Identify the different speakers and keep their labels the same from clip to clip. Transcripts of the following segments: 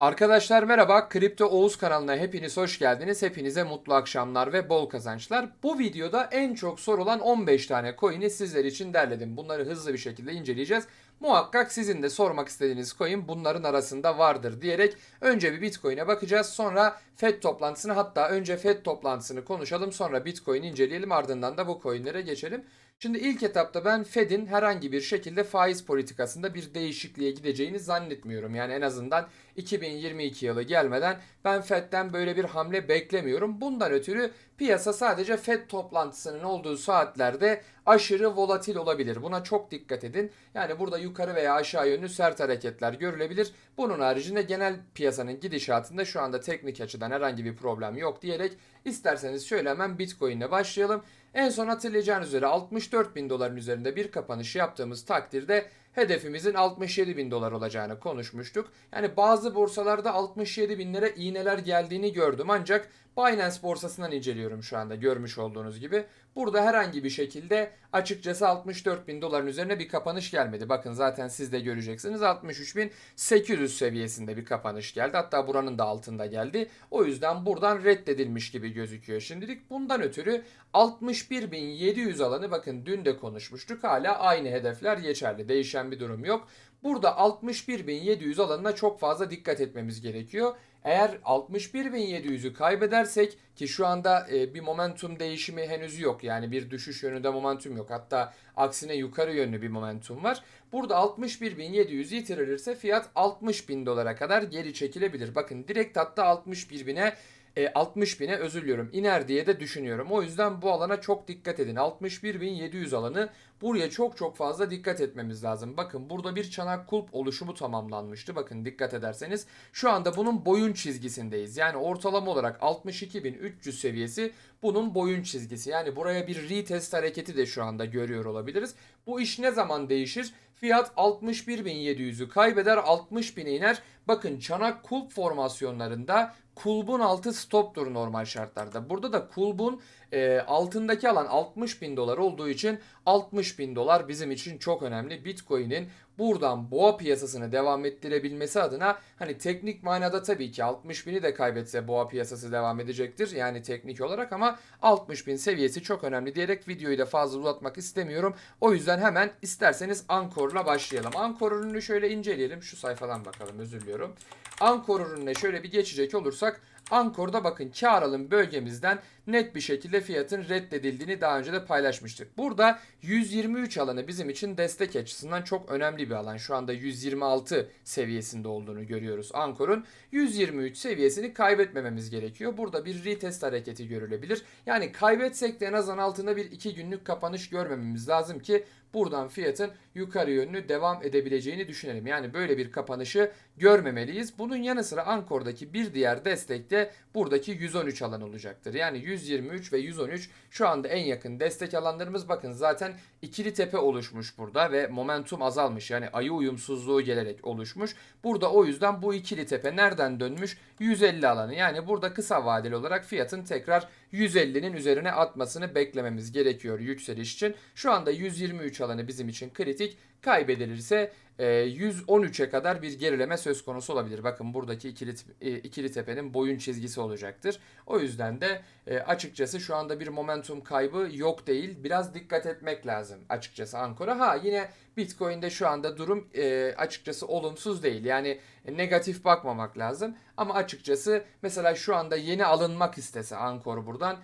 Speaker 1: Arkadaşlar merhaba, Kripto Oğuz kanalına hepiniz hoş geldiniz. Hepinize mutlu akşamlar ve bol kazançlar. Bu videoda en çok sorulan 15 tane coin'i sizler için derledim. Bunları hızlı bir şekilde inceleyeceğiz. Muhakkak sizin de sormak istediğiniz coin bunların arasında vardır diyerek önce bir Bitcoin'e bakacağız. Sonra FED toplantısını hatta önce FED toplantısını konuşalım sonra Bitcoin inceleyelim ardından da bu coin'lere geçelim. Şimdi ilk etapta ben Fed'in herhangi bir şekilde faiz politikasında bir değişikliğe gideceğini zannetmiyorum. Yani en azından 2022 yılı gelmeden ben Fed'den böyle bir hamle beklemiyorum. Bundan ötürü piyasa sadece Fed toplantısının olduğu saatlerde aşırı volatil olabilir. Buna çok dikkat edin. Yani burada yukarı veya aşağı yönlü sert hareketler görülebilir. Bunun haricinde genel piyasanın gidişatında şu anda teknik açıdan herhangi bir problem yok diyerek isterseniz şöyle hemen Bitcoin ile başlayalım. En son hatırlayacağınız üzere 64 bin doların üzerinde bir kapanış yaptığımız takdirde hedefimizin 67 bin dolar olacağını konuşmuştuk. Yani bazı borsalarda 67 binlere iğneler geldiğini gördüm ancak Binance borsasından inceliyorum şu anda görmüş olduğunuz gibi. Burada herhangi bir şekilde açıkçası 64 bin doların üzerine bir kapanış gelmedi. Bakın zaten siz de göreceksiniz 63 bin 800 seviyesinde bir kapanış geldi. Hatta buranın da altında geldi. O yüzden buradan reddedilmiş gibi gözüküyor şimdilik. Bundan ötürü 61.700 alanı bakın dün de konuşmuştuk. Hala aynı hedefler geçerli. Değişen bir durum yok. Burada 61.700 alanına çok fazla dikkat etmemiz gerekiyor. Eğer 61.700'ü kaybedersek ki şu anda e, bir momentum değişimi henüz yok. Yani bir düşüş yönünde momentum yok. Hatta aksine yukarı yönlü bir momentum var. Burada 61.700 yitirilirse fiyat 60.000 dolara kadar geri çekilebilir. Bakın direkt hatta 61.000'e e, 60 bine özür diliyorum iner diye de düşünüyorum. O yüzden bu alana çok dikkat edin. 61.700 alanı buraya çok çok fazla dikkat etmemiz lazım. Bakın burada bir çanak kulp oluşumu tamamlanmıştı. Bakın dikkat ederseniz şu anda bunun boyun çizgisindeyiz. Yani ortalama olarak 62.300 seviyesi bunun boyun çizgisi. Yani buraya bir retest hareketi de şu anda görüyor olabiliriz. Bu iş ne zaman değişir? Fiyat 61.700'ü kaybeder 60.000'e iner. Bakın çanak kulp formasyonlarında kulbun altı stoptur normal şartlarda. Burada da kulbun e, altındaki alan 60 bin dolar olduğu için 60 bin dolar bizim için çok önemli. Bitcoin'in buradan boğa piyasasını devam ettirebilmesi adına hani teknik manada tabii ki 60 bini de kaybetse boğa piyasası devam edecektir. Yani teknik olarak ama 60 bin seviyesi çok önemli diyerek videoyu da fazla uzatmak istemiyorum. O yüzden hemen isterseniz Ankor'la başlayalım. Ankor ürünü şöyle inceleyelim. Şu sayfadan bakalım özür diliyorum. Ankor ürününe şöyle bir geçecek olursak Ankor'da bakın kar alım bölgemizden net bir şekilde fiyatın reddedildiğini daha önce de paylaşmıştık. Burada 123 alanı bizim için destek açısından çok önemli bir alan. Şu anda 126 seviyesinde olduğunu görüyoruz Ankor'un. 123 seviyesini kaybetmememiz gerekiyor. Burada bir retest hareketi görülebilir. Yani kaybetsek de en azından altında bir 2 günlük kapanış görmememiz lazım ki buradan fiyatın yukarı yönlü devam edebileceğini düşünelim. Yani böyle bir kapanışı görmemeliyiz. Bunun yanı sıra Ankor'daki bir diğer destek de buradaki 113 alan olacaktır. Yani 123 ve 113 şu anda en yakın destek alanlarımız. Bakın zaten ikili tepe oluşmuş burada ve momentum azalmış. Yani ayı uyumsuzluğu gelerek oluşmuş. Burada o yüzden bu ikili tepe nereden dönmüş? 150 alanı. Yani burada kısa vadeli olarak fiyatın tekrar 150'nin üzerine atmasını beklememiz gerekiyor yükseliş için. Şu anda 123 alanı bizim için kritik. Kaybedilirse 113'e kadar bir gerileme söz konusu olabilir. Bakın buradaki ikili, e, ikili tepenin boyun çizgisi olacaktır. O yüzden de e, açıkçası şu anda bir momentum kaybı yok değil. Biraz dikkat etmek lazım açıkçası Ankara. Ha yine Bitcoin'de şu anda durum e, açıkçası olumsuz değil. Yani negatif bakmamak lazım. Ama açıkçası mesela şu anda yeni alınmak istese Ankor buradan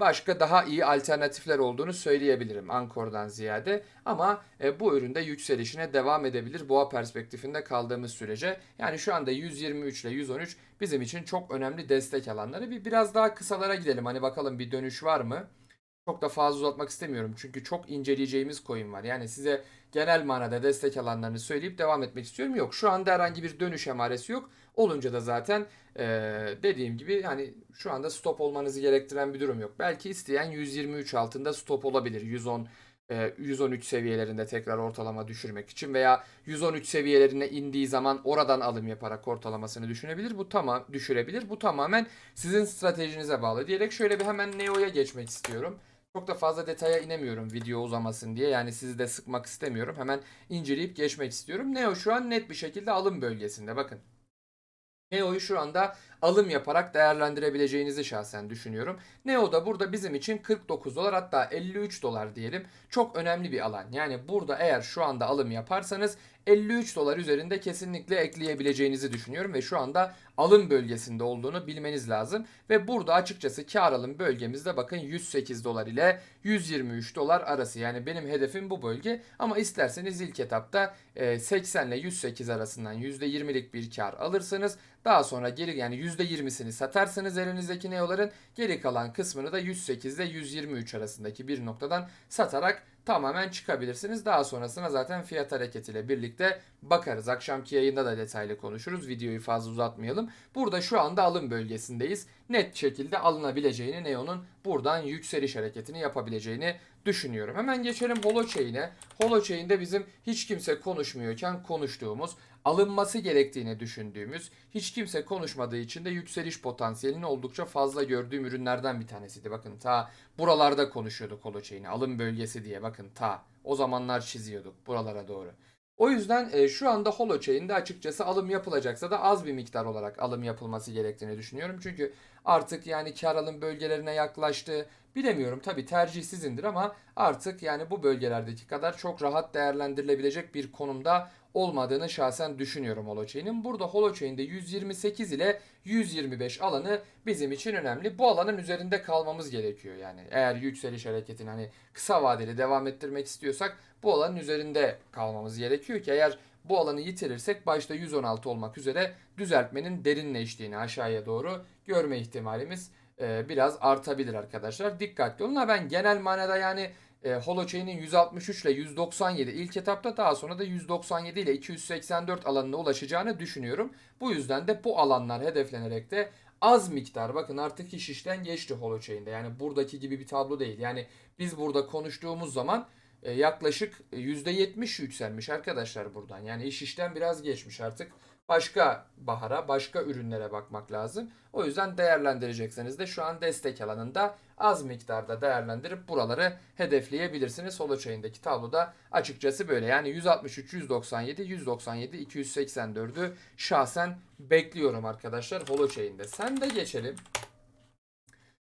Speaker 1: başka daha iyi alternatifler olduğunu söyleyebilirim Ankor'dan ziyade. Ama e, bu üründe yükselişine devam edebilir boğa perspektifinde kaldığımız sürece. Yani şu anda 123 ile 113 bizim için çok önemli destek alanları. Bir biraz daha kısalara gidelim. Hani bakalım bir dönüş var mı? Çok da fazla uzatmak istemiyorum. Çünkü çok inceleyeceğimiz coin var. Yani size genel manada destek alanlarını söyleyip devam etmek istiyorum. Yok şu anda herhangi bir dönüş emaresi yok. Olunca da zaten ee, dediğim gibi hani şu anda stop olmanızı gerektiren bir durum yok. Belki isteyen 123 altında stop olabilir. 110 113 seviyelerinde tekrar ortalama düşürmek için veya 113 seviyelerine indiği zaman oradan alım yaparak ortalamasını düşünebilir. Bu tamam düşürebilir. Bu tamamen sizin stratejinize bağlı diyerek şöyle bir hemen Neo'ya geçmek istiyorum. Çok da fazla detaya inemiyorum video uzamasın diye. Yani sizi de sıkmak istemiyorum. Hemen inceleyip geçmek istiyorum. Neo şu an net bir şekilde alım bölgesinde. Bakın. Neo'yu şu anda alım yaparak değerlendirebileceğinizi şahsen düşünüyorum. Neo da burada bizim için 49 dolar hatta 53 dolar diyelim. Çok önemli bir alan. Yani burada eğer şu anda alım yaparsanız 53 dolar üzerinde kesinlikle ekleyebileceğinizi düşünüyorum ve şu anda alım bölgesinde olduğunu bilmeniz lazım. Ve burada açıkçası kar alım bölgemizde bakın 108 dolar ile 123 dolar arası. Yani benim hedefim bu bölge ama isterseniz ilk etapta e, 80 ile 108 arasından %20'lik bir kar alırsanız daha sonra geri yani %20'sini satarsanız elinizdeki neoların geri kalan kısmını da 108 ile 123 arasındaki bir noktadan satarak tamamen çıkabilirsiniz. Daha sonrasına zaten fiyat hareketiyle birlikte bakarız. Akşamki yayında da detaylı konuşuruz. Videoyu fazla uzatmayalım. Burada şu anda alım bölgesindeyiz. Net şekilde alınabileceğini Neo'nun buradan yükseliş hareketini yapabileceğini düşünüyorum. Hemen geçelim Holochain'e. Holochain'de bizim hiç kimse konuşmuyorken konuştuğumuz, alınması gerektiğini düşündüğümüz, hiç kimse konuşmadığı için de yükseliş potansiyelini oldukça fazla gördüğüm ürünlerden bir tanesiydi. Bakın ta buralarda konuşuyorduk Holochain'i. Alım bölgesi diye bakın ta. O zamanlar çiziyorduk buralara doğru. O yüzden e, şu anda Holochain'de açıkçası alım yapılacaksa da az bir miktar olarak alım yapılması gerektiğini düşünüyorum. Çünkü artık yani kar alım bölgelerine yaklaştı. Bilemiyorum tabi tercih sizindir ama artık yani bu bölgelerdeki kadar çok rahat değerlendirilebilecek bir konumda olmadığını şahsen düşünüyorum Holochain'in. Burada Holochain'de 128 ile 125 alanı bizim için önemli. Bu alanın üzerinde kalmamız gerekiyor yani. Eğer yükseliş hareketini hani kısa vadeli devam ettirmek istiyorsak bu alanın üzerinde kalmamız gerekiyor ki eğer bu alanı yitirirsek başta 116 olmak üzere düzeltmenin derinleştiğini aşağıya doğru görme ihtimalimiz e, biraz artabilir arkadaşlar. Dikkatli olun. Ben genel manada yani e, Holochain'in 163 ile 197 ilk etapta daha sonra da 197 ile 284 alanına ulaşacağını düşünüyorum. Bu yüzden de bu alanlar hedeflenerek de az miktar bakın artık iş işten geçti Holochain'de. Yani buradaki gibi bir tablo değil. Yani biz burada konuştuğumuz zaman e, yaklaşık %70 yükselmiş arkadaşlar buradan. Yani iş işten biraz geçmiş artık. Başka bahara, başka ürünlere bakmak lazım. O yüzden değerlendirecekseniz de şu an destek alanında az miktarda değerlendirip buraları hedefleyebilirsiniz. Holochain'deki tabloda açıkçası böyle. Yani 163, 197, 197, 284'ü şahsen bekliyorum arkadaşlar Holochain'de. Sen de geçelim.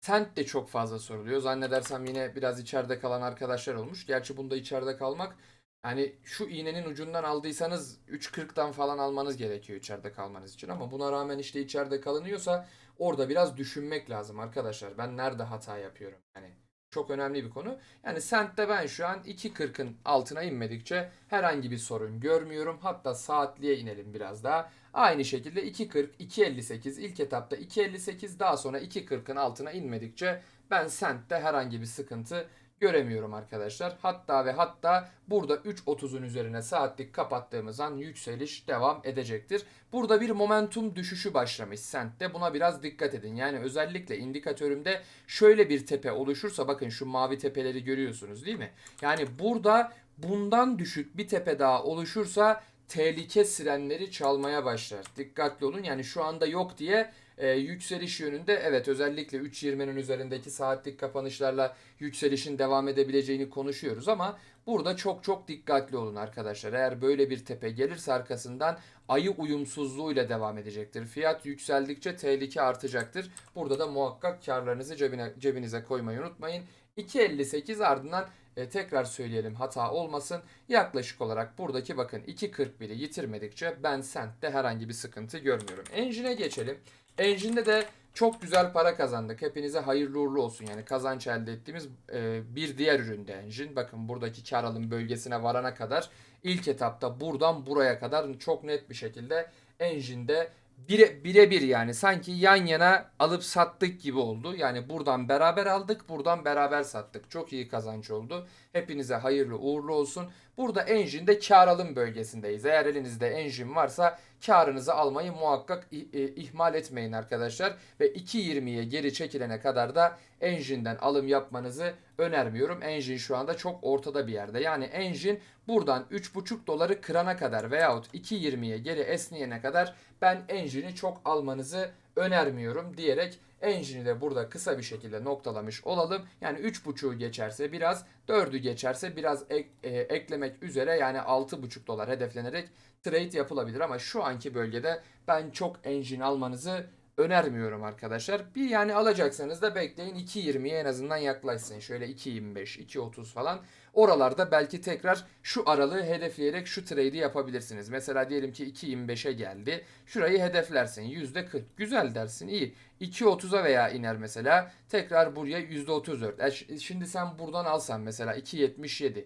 Speaker 1: Sent de çok fazla soruluyor. Zannedersem yine biraz içeride kalan arkadaşlar olmuş. Gerçi bunda içeride kalmak yani şu iğnenin ucundan aldıysanız 3.40'dan falan almanız gerekiyor içeride kalmanız için. Ama buna rağmen işte içeride kalınıyorsa orada biraz düşünmek lazım arkadaşlar. Ben nerede hata yapıyorum? Yani çok önemli bir konu. Yani Sent'te ben şu an 2.40'ın altına inmedikçe herhangi bir sorun görmüyorum. Hatta saatliğe inelim biraz daha. Aynı şekilde 2.40, 2.58 ilk etapta 2.58 daha sonra 2.40'ın altına inmedikçe ben Sent'te herhangi bir sıkıntı göremiyorum arkadaşlar. Hatta ve hatta burada 3.30'un üzerine saatlik kapattığımız an yükseliş devam edecektir. Burada bir momentum düşüşü başlamış Sent'te. Buna biraz dikkat edin. Yani özellikle indikatörümde şöyle bir tepe oluşursa bakın şu mavi tepeleri görüyorsunuz değil mi? Yani burada bundan düşük bir tepe daha oluşursa tehlike sirenleri çalmaya başlar. Dikkatli olun. Yani şu anda yok diye e, yükseliş yönünde evet özellikle 3.20'nin üzerindeki saatlik kapanışlarla yükselişin devam edebileceğini konuşuyoruz ama burada çok çok dikkatli olun arkadaşlar. Eğer böyle bir tepe gelirse arkasından ayı uyumsuzluğuyla devam edecektir. Fiyat yükseldikçe tehlike artacaktır. Burada da muhakkak karlarınızı cebine, cebinize koymayı unutmayın. 2.58 ardından e, tekrar söyleyelim hata olmasın. Yaklaşık olarak buradaki bakın 2.41'i yitirmedikçe ben Sent'te herhangi bir sıkıntı görmüyorum. Engine'e geçelim. Engine'de de çok güzel para kazandık. Hepinize hayırlı uğurlu olsun. Yani kazanç elde ettiğimiz e, bir diğer üründe Engine. Bakın buradaki kar alım bölgesine varana kadar ilk etapta buradan buraya kadar çok net bir şekilde Engine'de bire, birebir yani sanki yan yana alıp sattık gibi oldu. Yani buradan beraber aldık, buradan beraber sattık. Çok iyi kazanç oldu. Hepinize hayırlı uğurlu olsun. Burada Engine'de kar alım bölgesindeyiz. Eğer elinizde Engine varsa karınızı almayı muhakkak e, ihmal etmeyin arkadaşlar. Ve 2.20'ye geri çekilene kadar da Engine'den alım yapmanızı önermiyorum. Engine şu anda çok ortada bir yerde. Yani Engine buradan 3.5 doları kırana kadar veyahut 2.20'ye geri esneyene kadar ben Engine'i çok almanızı önermiyorum diyerek Engine'i de burada kısa bir şekilde noktalamış olalım. Yani 3.5'u geçerse biraz, 4'ü geçerse biraz ek- e, eklemek üzere yani 6.5 dolar hedeflenerek trade yapılabilir ama şu anki bölgede ben çok engine almanızı önermiyorum arkadaşlar. Bir yani alacaksanız da bekleyin 2.20'ye en azından yaklaşsın. Şöyle 2.25, 2.30 falan. Oralarda belki tekrar şu aralığı hedefleyerek şu trade'i yapabilirsiniz. Mesela diyelim ki 2.25'e geldi. Şurayı hedeflersin. %40. Güzel dersin. iyi. 2.30'a veya iner mesela. Tekrar buraya %34. E ş- şimdi sen buradan alsan mesela 2.77.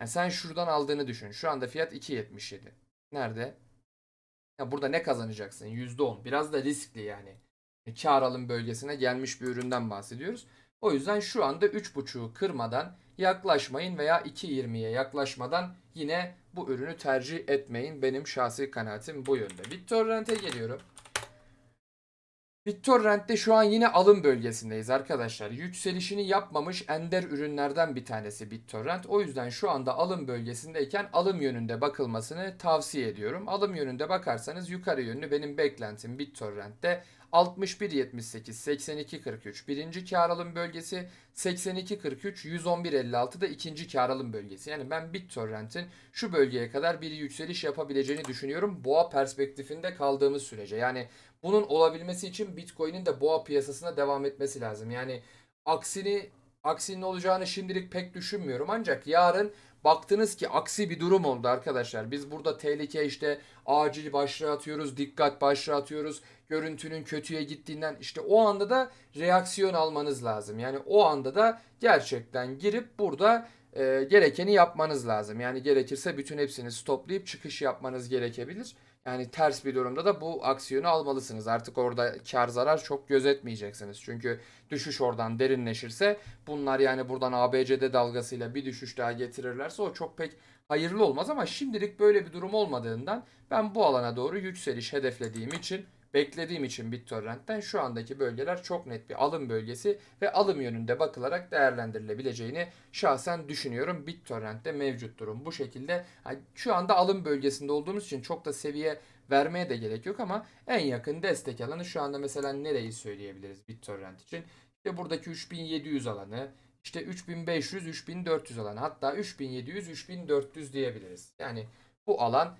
Speaker 1: Yani sen şuradan aldığını düşün. Şu anda fiyat 2.77. Nerede? Ya burada ne kazanacaksın? %10. Biraz da riskli yani. E, Kar alım bölgesine gelmiş bir üründen bahsediyoruz. O yüzden şu anda 3.5'u kırmadan yaklaşmayın veya 2.20'ye yaklaşmadan yine bu ürünü tercih etmeyin. Benim şahsi kanaatim bu yönde. BitTorrent'e geliyorum. BitTorrent'te şu an yine alım bölgesindeyiz arkadaşlar. Yükselişini yapmamış ender ürünlerden bir tanesi BitTorrent. O yüzden şu anda alım bölgesindeyken alım yönünde bakılmasını tavsiye ediyorum. Alım yönünde bakarsanız yukarı yönlü benim beklentim BitTorrent'te 61.78 82.43 birinci kar alım bölgesi 82.43 11.56 da ikinci kar alım bölgesi. Yani ben BitTorrent'in şu bölgeye kadar bir yükseliş yapabileceğini düşünüyorum. Boğa perspektifinde kaldığımız sürece. Yani bunun olabilmesi için Bitcoin'in de boğa piyasasına devam etmesi lazım. Yani aksini aksinin olacağını şimdilik pek düşünmüyorum. Ancak yarın baktınız ki aksi bir durum oldu arkadaşlar. Biz burada tehlike işte acil başlığı atıyoruz, dikkat başlığı atıyoruz. Görüntünün kötüye gittiğinden işte o anda da reaksiyon almanız lazım. Yani o anda da gerçekten girip burada e, gerekeni yapmanız lazım. Yani gerekirse bütün hepsini stoplayıp çıkış yapmanız gerekebilir. Yani ters bir durumda da bu aksiyonu almalısınız. Artık orada kar zarar çok gözetmeyeceksiniz. Çünkü düşüş oradan derinleşirse bunlar yani buradan ABCD dalgasıyla bir düşüş daha getirirlerse o çok pek hayırlı olmaz ama şimdilik böyle bir durum olmadığından ben bu alana doğru yükseliş hedeflediğim için beklediğim için BitTorrent'ten şu andaki bölgeler çok net bir alım bölgesi ve alım yönünde bakılarak değerlendirilebileceğini şahsen düşünüyorum. BitTorrent'te mevcut durum bu şekilde. Şu anda alım bölgesinde olduğumuz için çok da seviye vermeye de gerek yok ama en yakın destek alanı şu anda mesela nereyi söyleyebiliriz BitTorrent için? İşte buradaki 3700 alanı, işte 3500, 3400 alanı hatta 3700, 3400 diyebiliriz. Yani bu alan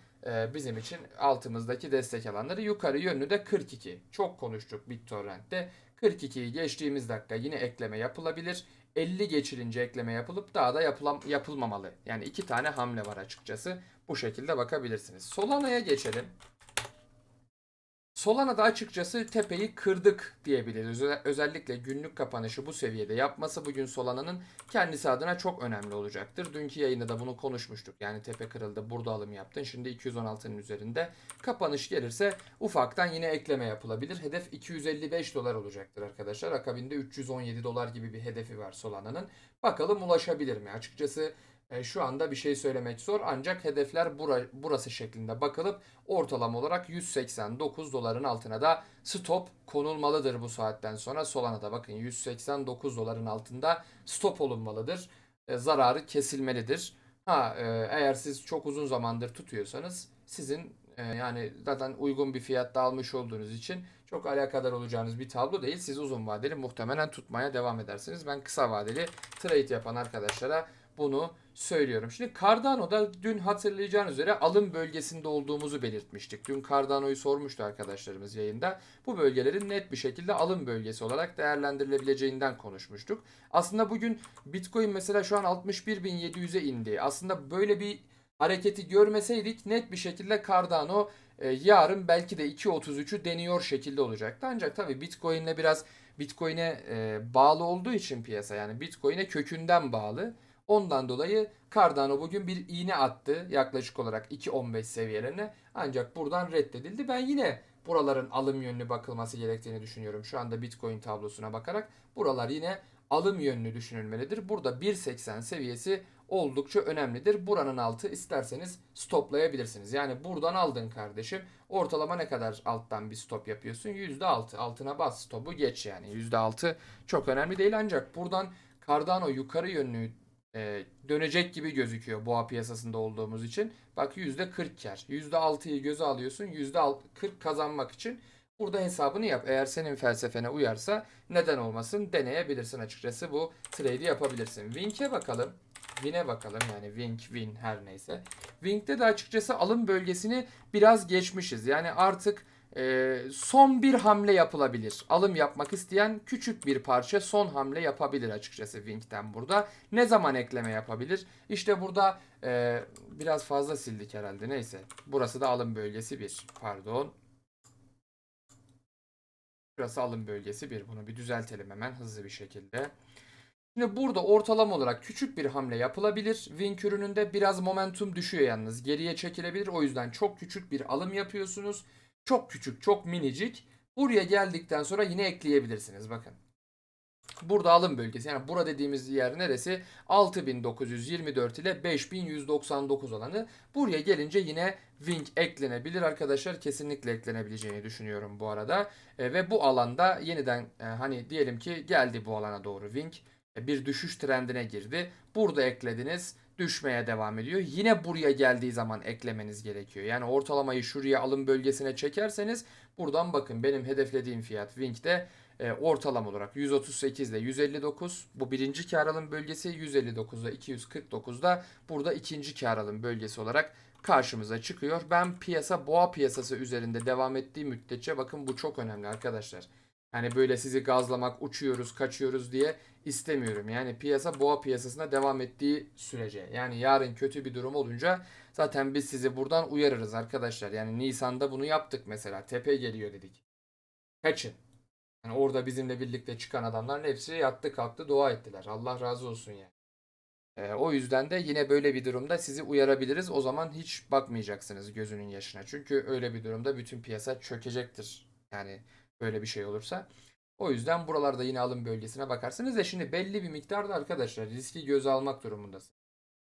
Speaker 1: bizim için altımızdaki destek alanları yukarı yönlü de 42. Çok konuştuk BitTorrent'te. 42'yi geçtiğimiz dakika yine ekleme yapılabilir. 50 geçilince ekleme yapılıp daha da yapılam yapılmamalı. Yani iki tane hamle var açıkçası. Bu şekilde bakabilirsiniz. Solana'ya geçelim. Solana'da açıkçası tepeyi kırdık diyebiliriz. Özel- Özellikle günlük kapanışı bu seviyede yapması bugün Solana'nın kendisi adına çok önemli olacaktır. Dünkü yayında da bunu konuşmuştuk. Yani tepe kırıldı, burada alım yaptın. Şimdi 216'nın üzerinde. Kapanış gelirse ufaktan yine ekleme yapılabilir. Hedef 255 dolar olacaktır arkadaşlar. Akabinde 317 dolar gibi bir hedefi var Solana'nın. Bakalım ulaşabilir mi? Açıkçası e, şu anda bir şey söylemek zor ancak hedefler bura- burası şeklinde bakılıp ortalama olarak 189 doların altına da stop konulmalıdır bu saatten sonra. Solana'da bakın 189 doların altında stop olunmalıdır. E, zararı kesilmelidir. Ha e, eğer siz çok uzun zamandır tutuyorsanız sizin e, yani zaten uygun bir fiyatta almış olduğunuz için çok alakadar olacağınız bir tablo değil. Siz uzun vadeli muhtemelen tutmaya devam edersiniz. Ben kısa vadeli trade yapan arkadaşlara bunu söylüyorum. Şimdi Cardano'da dün hatırlayacağınız üzere alım bölgesinde olduğumuzu belirtmiştik. Dün Cardano'yu sormuştu arkadaşlarımız yayında. Bu bölgelerin net bir şekilde alım bölgesi olarak değerlendirilebileceğinden konuşmuştuk. Aslında bugün Bitcoin mesela şu an 61.700'e indi. Aslında böyle bir hareketi görmeseydik net bir şekilde Cardano e, yarın belki de 2.33'ü deniyor şekilde olacaktı. Ancak tabii Bitcoin'le biraz Bitcoin'e e, bağlı olduğu için piyasa yani Bitcoin'e kökünden bağlı. Ondan dolayı Cardano bugün bir iğne attı yaklaşık olarak 2.15 seviyelerine. Ancak buradan reddedildi. Ben yine buraların alım yönlü bakılması gerektiğini düşünüyorum. Şu anda Bitcoin tablosuna bakarak buralar yine alım yönlü düşünülmelidir. Burada 1.80 seviyesi oldukça önemlidir. Buranın altı isterseniz stoplayabilirsiniz. Yani buradan aldın kardeşim. Ortalama ne kadar alttan bir stop yapıyorsun? %6. Altına bas stopu geç yani. %6 çok önemli değil ancak buradan Cardano yukarı yönlü e, dönecek gibi gözüküyor boğa piyasasında olduğumuz için. Bak %40 kar. %6'yı göze alıyorsun. %40 kazanmak için Burada hesabını yap. Eğer senin felsefene uyarsa neden olmasın deneyebilirsin açıkçası. Bu trade'i yapabilirsin. Wink'e bakalım. Win'e bakalım yani Wink, Win her neyse. Wink'te de açıkçası alım bölgesini biraz geçmişiz. Yani artık e, son bir hamle yapılabilir. Alım yapmak isteyen küçük bir parça son hamle yapabilir açıkçası Wink'ten burada. Ne zaman ekleme yapabilir? İşte burada e, biraz fazla sildik herhalde neyse. Burası da alım bölgesi 1. Pardon. Burası alım bölgesi 1. Bunu bir düzeltelim hemen hızlı bir şekilde. Şimdi burada ortalama olarak küçük bir hamle yapılabilir. Wink ürününde biraz momentum düşüyor yalnız. Geriye çekilebilir. O yüzden çok küçük bir alım yapıyorsunuz. Çok küçük, çok minicik. Buraya geldikten sonra yine ekleyebilirsiniz. Bakın. Burada alım bölgesi. Yani bura dediğimiz yer neresi? 6924 ile 5199 olanı. Buraya gelince yine Wink eklenebilir arkadaşlar. Kesinlikle eklenebileceğini düşünüyorum bu arada. E, ve bu alanda yeniden e, hani diyelim ki geldi bu alana doğru Wink e, bir düşüş trendine girdi. Burada eklediniz. Düşmeye devam ediyor. Yine buraya geldiği zaman eklemeniz gerekiyor. Yani ortalamayı şuraya alım bölgesine çekerseniz buradan bakın benim hedeflediğim fiyat Wink'te e, ortalama olarak 138 ile 159 bu birinci kar alım bölgesi 159 ile 249 da burada ikinci kar alım bölgesi olarak karşımıza çıkıyor. Ben piyasa boğa piyasası üzerinde devam ettiği müddetçe bakın bu çok önemli arkadaşlar. Yani böyle sizi gazlamak, uçuyoruz, kaçıyoruz diye istemiyorum. Yani piyasa boğa piyasasına devam ettiği sürece. Yani yarın kötü bir durum olunca zaten biz sizi buradan uyarırız arkadaşlar. Yani Nisan'da bunu yaptık mesela. Tepe geliyor dedik. Kaçın. Yani orada bizimle birlikte çıkan adamların hepsi yattı kalktı dua ettiler. Allah razı olsun yani. Ee, o yüzden de yine böyle bir durumda sizi uyarabiliriz. O zaman hiç bakmayacaksınız gözünün yaşına. Çünkü öyle bir durumda bütün piyasa çökecektir. Yani böyle bir şey olursa. O yüzden buralarda yine alım bölgesine bakarsınız da şimdi belli bir miktarda arkadaşlar riski göze almak durumundasın.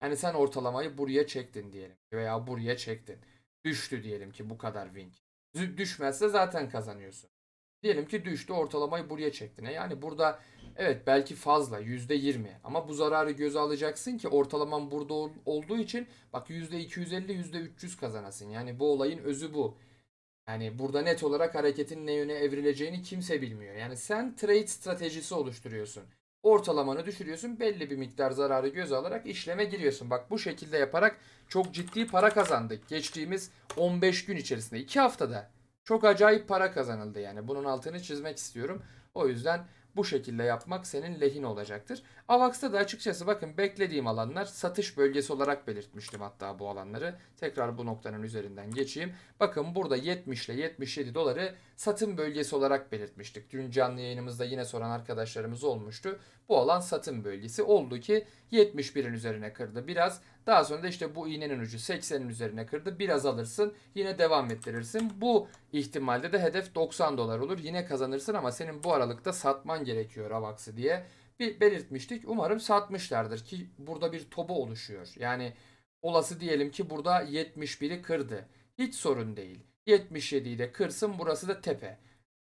Speaker 1: Yani sen ortalamayı buraya çektin diyelim veya buraya çektin. Düştü diyelim ki bu kadar wing. Dü- Düşmezse zaten kazanıyorsun. Diyelim ki düştü ortalamayı buraya çektin. E Yani burada evet belki fazla %20 ama bu zararı göze alacaksın ki ortalaman burada ol- olduğu için bak %250 %300 kazanasın. Yani bu olayın özü bu. Yani burada net olarak hareketin ne yöne evrileceğini kimse bilmiyor. Yani sen trade stratejisi oluşturuyorsun. Ortalamanı düşürüyorsun. Belli bir miktar zararı göze alarak işleme giriyorsun. Bak bu şekilde yaparak çok ciddi para kazandık. Geçtiğimiz 15 gün içerisinde 2 haftada çok acayip para kazanıldı yani. Bunun altını çizmek istiyorum. O yüzden bu şekilde yapmak senin lehine olacaktır. Avax'ta da açıkçası bakın beklediğim alanlar satış bölgesi olarak belirtmiştim hatta bu alanları. Tekrar bu noktanın üzerinden geçeyim. Bakın burada 70 ile 77 doları satım bölgesi olarak belirtmiştik. Dün canlı yayınımızda yine soran arkadaşlarımız olmuştu. Bu alan satım bölgesi oldu ki 71'in üzerine kırdı biraz. Daha sonra da işte bu iğnenin ucu 80'in üzerine kırdı. Biraz alırsın yine devam ettirirsin. Bu ihtimalde de hedef 90 dolar olur. Yine kazanırsın ama senin bu aralıkta satman gerekiyor Avax'ı diye bir belirtmiştik. Umarım satmışlardır ki burada bir toba oluşuyor. Yani olası diyelim ki burada 71'i kırdı. Hiç sorun değil. 77'yi de kırsın burası da tepe.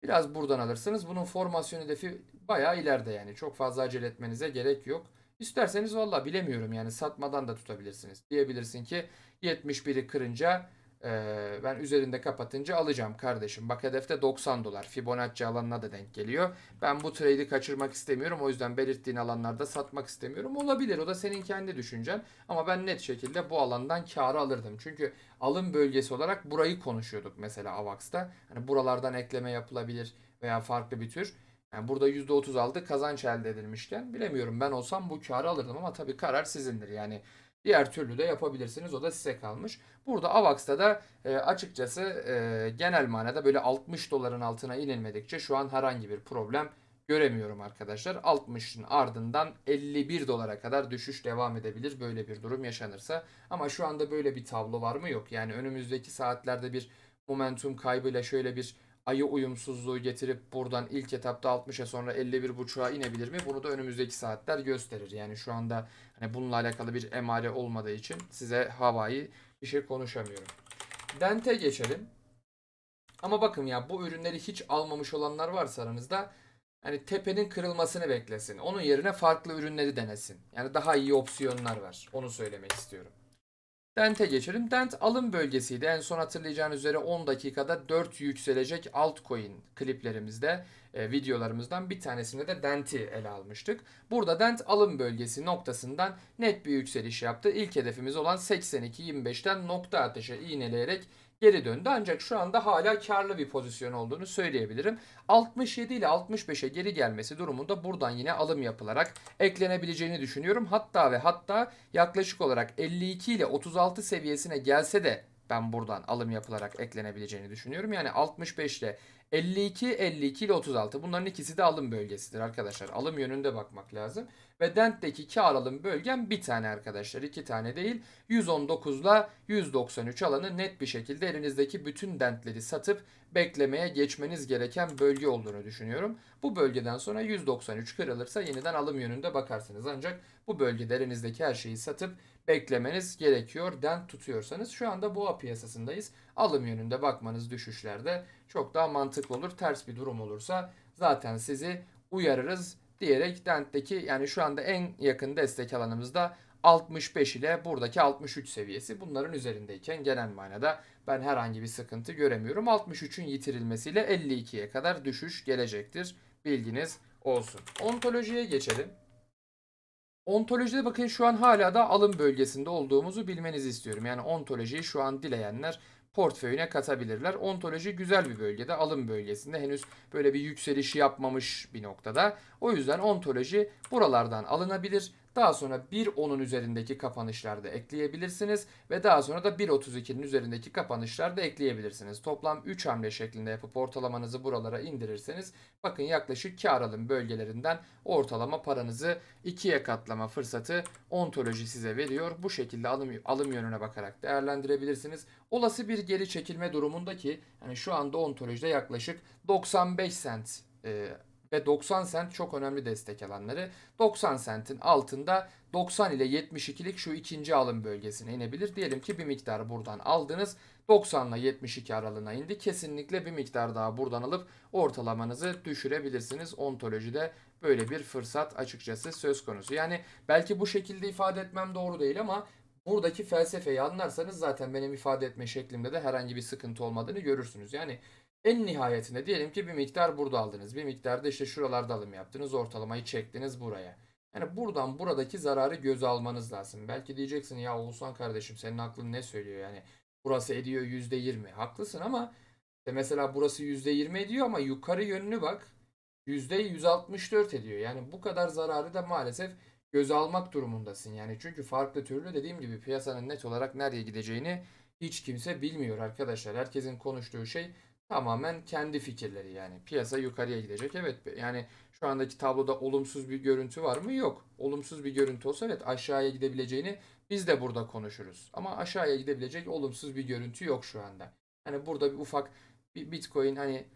Speaker 1: Biraz buradan alırsınız. Bunun formasyon hedefi bayağı ileride yani. Çok fazla acele etmenize gerek yok. İsterseniz valla bilemiyorum yani satmadan da tutabilirsiniz. Diyebilirsin ki 71'i kırınca ee, ben üzerinde kapatınca alacağım kardeşim. Bak hedefte 90 dolar. Fibonacci alanına da denk geliyor. Ben bu trade'i kaçırmak istemiyorum. O yüzden belirttiğin alanlarda satmak istemiyorum. Olabilir. O da senin kendi düşüncen. Ama ben net şekilde bu alandan karı alırdım. Çünkü alım bölgesi olarak burayı konuşuyorduk mesela AVAX'ta. Hani buralardan ekleme yapılabilir veya farklı bir tür. Yani burada %30 aldı kazanç elde edilmişken bilemiyorum ben olsam bu karı alırdım ama tabii karar sizindir. Yani Diğer türlü de yapabilirsiniz. O da size kalmış. Burada Avax'ta da e, açıkçası e, genel manada böyle 60 doların altına inilmedikçe şu an herhangi bir problem göremiyorum arkadaşlar. 60'ın ardından 51 dolara kadar düşüş devam edebilir böyle bir durum yaşanırsa. Ama şu anda böyle bir tablo var mı? Yok. Yani önümüzdeki saatlerde bir momentum kaybıyla şöyle bir ayı uyumsuzluğu getirip buradan ilk etapta 60'a sonra 51.5'a inebilir mi? Bunu da önümüzdeki saatler gösterir. Yani şu anda hani bununla alakalı bir emare olmadığı için size havayı bir şey konuşamıyorum. Dente geçelim. Ama bakın ya bu ürünleri hiç almamış olanlar varsa aranızda hani tepenin kırılmasını beklesin. Onun yerine farklı ürünleri denesin. Yani daha iyi opsiyonlar var. Onu söylemek istiyorum. Dent'e geçelim. Dent alım bölgesiydi. En son hatırlayacağınız üzere 10 dakikada 4 yükselecek altcoin kliplerimizde, e, videolarımızdan bir tanesinde de Dent'i ele almıştık. Burada Dent alım bölgesi noktasından net bir yükseliş yaptı. İlk hedefimiz olan 82.25'ten nokta ateşe iğneleyerek geri döndü. Ancak şu anda hala karlı bir pozisyon olduğunu söyleyebilirim. 67 ile 65'e geri gelmesi durumunda buradan yine alım yapılarak eklenebileceğini düşünüyorum. Hatta ve hatta yaklaşık olarak 52 ile 36 seviyesine gelse de ben buradan alım yapılarak eklenebileceğini düşünüyorum. Yani 65 ile 52, 52 ile 36 bunların ikisi de alım bölgesidir arkadaşlar. Alım yönünde bakmak lazım. Ve Dent'teki kar alım bölgem bir tane arkadaşlar. iki tane değil. 119 ile 193 alanı net bir şekilde elinizdeki bütün Dent'leri satıp beklemeye geçmeniz gereken bölge olduğunu düşünüyorum. Bu bölgeden sonra 193 kırılırsa yeniden alım yönünde bakarsınız. Ancak bu bölgede elinizdeki her şeyi satıp beklemeniz gerekiyor. Dent tutuyorsanız şu anda boğa piyasasındayız. Alım yönünde bakmanız düşüşlerde çok daha mantıklı olur. Ters bir durum olursa zaten sizi uyarırız diyerek Dent'teki yani şu anda en yakın destek alanımızda 65 ile buradaki 63 seviyesi bunların üzerindeyken genel manada ben herhangi bir sıkıntı göremiyorum. 63'ün yitirilmesiyle 52'ye kadar düşüş gelecektir. Bilginiz olsun. Ontolojiye geçelim. Ontolojide bakın şu an hala da alım bölgesinde olduğumuzu bilmenizi istiyorum. Yani ontolojiyi şu an dileyenler portföyüne katabilirler. Ontoloji güzel bir bölgede, alım bölgesinde henüz böyle bir yükseliş yapmamış bir noktada. O yüzden ontoloji buralardan alınabilir. Daha sonra 1.10'un üzerindeki kapanışlarda ekleyebilirsiniz ve daha sonra da 1.32'nin üzerindeki kapanışlarda ekleyebilirsiniz. Toplam 3 hamle şeklinde yapıp ortalamanızı buralara indirirseniz bakın yaklaşık kar alım bölgelerinden ortalama paranızı ikiye katlama fırsatı ontoloji size veriyor. Bu şekilde alım, alım yönüne bakarak değerlendirebilirsiniz. Olası bir geri çekilme durumunda ki yani şu anda ontolojide yaklaşık 95 sent e, ve 90 sent çok önemli destek alanları. 90 sentin altında 90 ile 72'lik şu ikinci alım bölgesine inebilir. Diyelim ki bir miktar buradan aldınız. 90 ile 72 aralığına indi. Kesinlikle bir miktar daha buradan alıp ortalamanızı düşürebilirsiniz. Ontolojide böyle bir fırsat açıkçası söz konusu. Yani belki bu şekilde ifade etmem doğru değil ama buradaki felsefeyi anlarsanız zaten benim ifade etme şeklimde de herhangi bir sıkıntı olmadığını görürsünüz. Yani en nihayetinde diyelim ki bir miktar burada aldınız. Bir miktar da işte şuralarda alım yaptınız. Ortalamayı çektiniz buraya. Yani buradan buradaki zararı göze almanız lazım. Belki diyeceksin ya Oğuzhan kardeşim senin aklın ne söylüyor yani. Burası ediyor %20. Haklısın ama işte mesela burası %20 ediyor ama yukarı yönlü bak. %164 ediyor. Yani bu kadar zararı da maalesef göze almak durumundasın. Yani çünkü farklı türlü dediğim gibi piyasanın net olarak nereye gideceğini hiç kimse bilmiyor arkadaşlar. Herkesin konuştuğu şey tamamen kendi fikirleri yani. Piyasa yukarıya gidecek. Evet yani şu andaki tabloda olumsuz bir görüntü var mı? Yok. Olumsuz bir görüntü olsa evet aşağıya gidebileceğini biz de burada konuşuruz. Ama aşağıya gidebilecek olumsuz bir görüntü yok şu anda. Hani burada bir ufak bir Bitcoin hani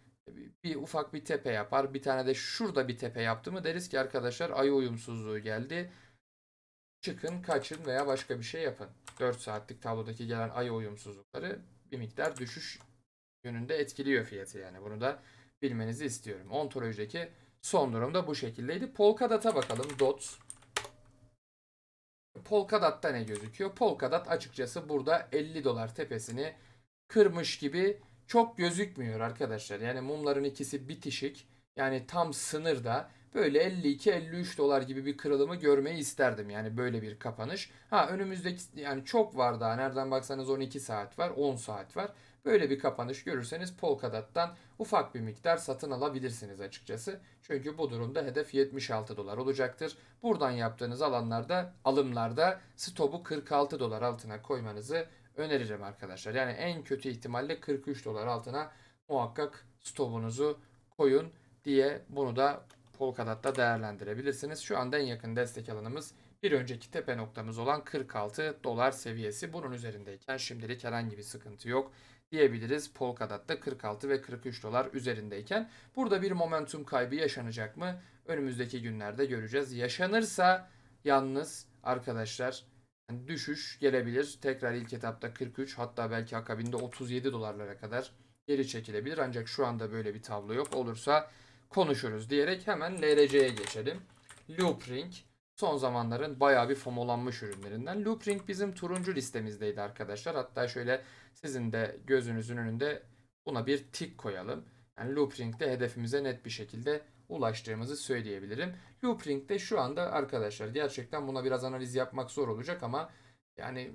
Speaker 1: bir ufak bir tepe yapar. Bir tane de şurada bir tepe yaptı mı deriz ki arkadaşlar ay uyumsuzluğu geldi. Çıkın, kaçın veya başka bir şey yapın. 4 saatlik tablodaki gelen ay uyumsuzlukları bir miktar düşüş yönünde etkiliyor fiyatı yani. Bunu da bilmenizi istiyorum. Ontolojideki son durum da bu şekildeydi. Polkadot'a bakalım. DOT. Polkadot'ta ne gözüküyor? Polkadot açıkçası burada 50 dolar tepesini kırmış gibi çok gözükmüyor arkadaşlar. Yani mumların ikisi bitişik. Yani tam sınırda böyle 52-53 dolar gibi bir kırılımı görmeyi isterdim. Yani böyle bir kapanış. Ha önümüzdeki yani çok var daha. Nereden baksanız 12 saat var, 10 saat var. Böyle bir kapanış görürseniz Polkadot'tan ufak bir miktar satın alabilirsiniz açıkçası. Çünkü bu durumda hedef 76 dolar olacaktır. Buradan yaptığınız alanlarda, alımlarda stopu 46 dolar altına koymanızı öneririm arkadaşlar. Yani en kötü ihtimalle 43 dolar altına muhakkak stopunuzu koyun diye bunu da Polkadot'ta değerlendirebilirsiniz. Şu anda en yakın destek alanımız bir önceki tepe noktamız olan 46 dolar seviyesi. Bunun üzerindeyken şimdilik herhangi bir sıkıntı yok diyebiliriz. Polkadot'ta 46 ve 43 dolar üzerindeyken burada bir momentum kaybı yaşanacak mı? Önümüzdeki günlerde göreceğiz. Yaşanırsa yalnız arkadaşlar düşüş gelebilir. Tekrar ilk etapta 43 hatta belki akabinde 37 dolarlara kadar geri çekilebilir. Ancak şu anda böyle bir tablo yok. Olursa konuşuruz diyerek hemen LRC'ye geçelim. Loopring. Son zamanların bayağı bir fomolanmış ürünlerinden. Loopring bizim turuncu listemizdeydi arkadaşlar. Hatta şöyle sizin de gözünüzün önünde buna bir tik koyalım. Yani Loopring'de hedefimize net bir şekilde ulaştığımızı söyleyebilirim. Loopring'de şu anda arkadaşlar gerçekten buna biraz analiz yapmak zor olacak ama yani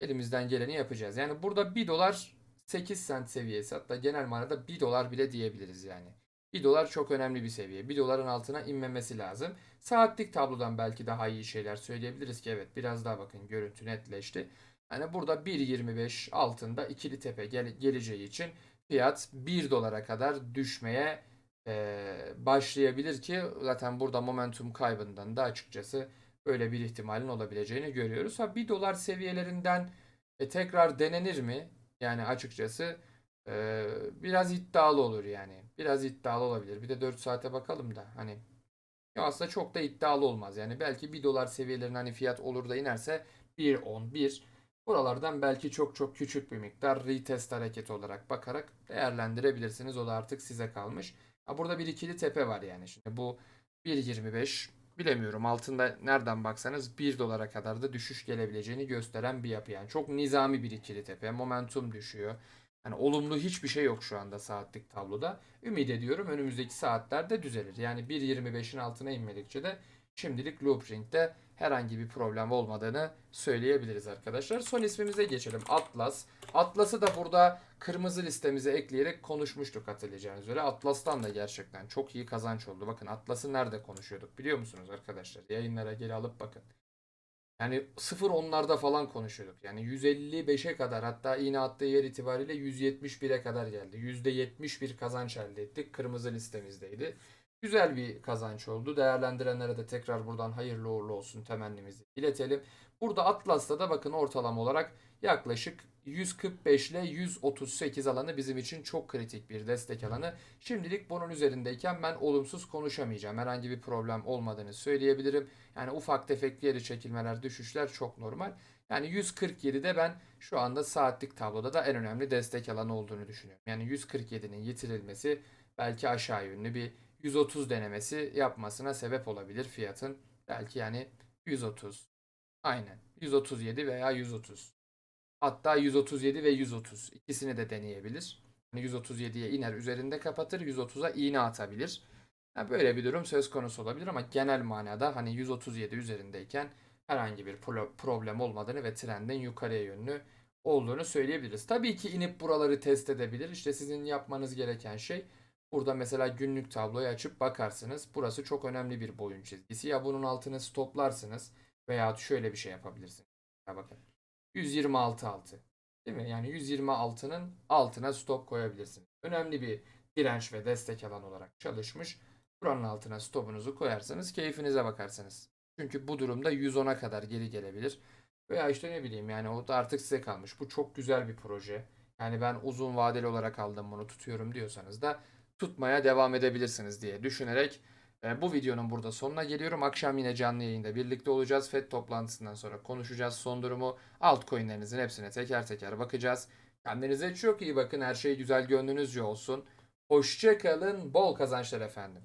Speaker 1: elimizden geleni yapacağız. Yani burada 1 dolar 8 cent seviyesi hatta genel manada 1 dolar bile diyebiliriz yani. 1 dolar çok önemli bir seviye. 1 doların altına inmemesi lazım. Saatlik tablodan belki daha iyi şeyler söyleyebiliriz ki evet biraz daha bakın görüntü netleşti. Yani burada 1.25 altında ikili tepe gele- geleceği için fiyat 1 dolara kadar düşmeye eee, başlayabilir ki zaten burada momentum kaybından da açıkçası öyle bir ihtimalin olabileceğini görüyoruz. Ha 1 dolar seviyelerinden e, tekrar denenir mi? Yani açıkçası e, biraz iddialı olur yani. Biraz iddialı olabilir. Bir de 4 saate bakalım da hani ya aslında çok da iddialı olmaz. Yani belki 1 dolar seviyelerine hani fiyat olur da inerse 1.10 1 buralardan belki çok çok küçük bir miktar retest hareketi olarak bakarak değerlendirebilirsiniz. O da artık size kalmış. Ha, burada bir ikili tepe var yani. Şimdi bu 1.25 bilemiyorum altında nereden baksanız 1 dolara kadar da düşüş gelebileceğini gösteren bir yapı yani. Çok nizami bir ikili tepe. Momentum düşüyor. Yani olumlu hiçbir şey yok şu anda saatlik tabloda. Ümit ediyorum önümüzdeki saatlerde düzelir. Yani 1.25'in altına inmedikçe de şimdilik Loopring'de herhangi bir problem olmadığını söyleyebiliriz arkadaşlar. Son ismimize geçelim. Atlas. Atlas'ı da burada kırmızı listemize ekleyerek konuşmuştuk hatırlayacağınız üzere. Atlas'tan da gerçekten çok iyi kazanç oldu. Bakın Atlas'ı nerede konuşuyorduk biliyor musunuz arkadaşlar? Yayınlara geri alıp bakın. Yani 0-10'larda falan konuşuyorduk. Yani 155'e kadar hatta iğne attığı yer itibariyle 171'e kadar geldi. %71 kazanç elde ettik. Kırmızı listemizdeydi. Güzel bir kazanç oldu. Değerlendirenlere de tekrar buradan hayırlı uğurlu olsun temennimizi iletelim. Burada Atlas'ta da bakın ortalama olarak yaklaşık 145 ile 138 alanı bizim için çok kritik bir destek alanı. Şimdilik bunun üzerindeyken ben olumsuz konuşamayacağım. Herhangi bir problem olmadığını söyleyebilirim. Yani ufak tefek geri çekilmeler, düşüşler çok normal. Yani 147'de ben şu anda saatlik tabloda da en önemli destek alanı olduğunu düşünüyorum. Yani 147'nin yitirilmesi belki aşağı yönlü bir 130 denemesi yapmasına sebep olabilir fiyatın. Belki yani 130. Aynen. 137 veya 130. Hatta 137 ve 130. İkisini de deneyebilir. Yani 137'ye iner üzerinde kapatır. 130'a iğne atabilir. Yani böyle bir durum söz konusu olabilir ama genel manada hani 137 üzerindeyken herhangi bir pro- problem olmadığını ve trendin yukarıya yönlü olduğunu söyleyebiliriz. Tabii ki inip buraları test edebilir. İşte sizin yapmanız gereken şey Burada mesela günlük tabloyu açıp bakarsınız. Burası çok önemli bir boyun çizgisi. Ya bunun altını stoplarsınız veya şöyle bir şey yapabilirsiniz. Ya bakın. 126 altı. Değil mi? Yani 126'nın altına stop koyabilirsiniz. Önemli bir direnç ve destek alan olarak çalışmış. Buranın altına stopunuzu koyarsanız keyfinize bakarsınız. Çünkü bu durumda 110'a kadar geri gelebilir. Veya işte ne bileyim yani o da artık size kalmış. Bu çok güzel bir proje. Yani ben uzun vadeli olarak aldım bunu tutuyorum diyorsanız da tutmaya devam edebilirsiniz diye düşünerek e, bu videonun burada sonuna geliyorum. Akşam yine canlı yayında birlikte olacağız. FED toplantısından sonra konuşacağız son durumu. Altcoin'lerinizin hepsine teker teker bakacağız. Kendinize çok iyi bakın. Her şey güzel gönlünüzce olsun. Hoşça kalın. Bol kazançlar efendim.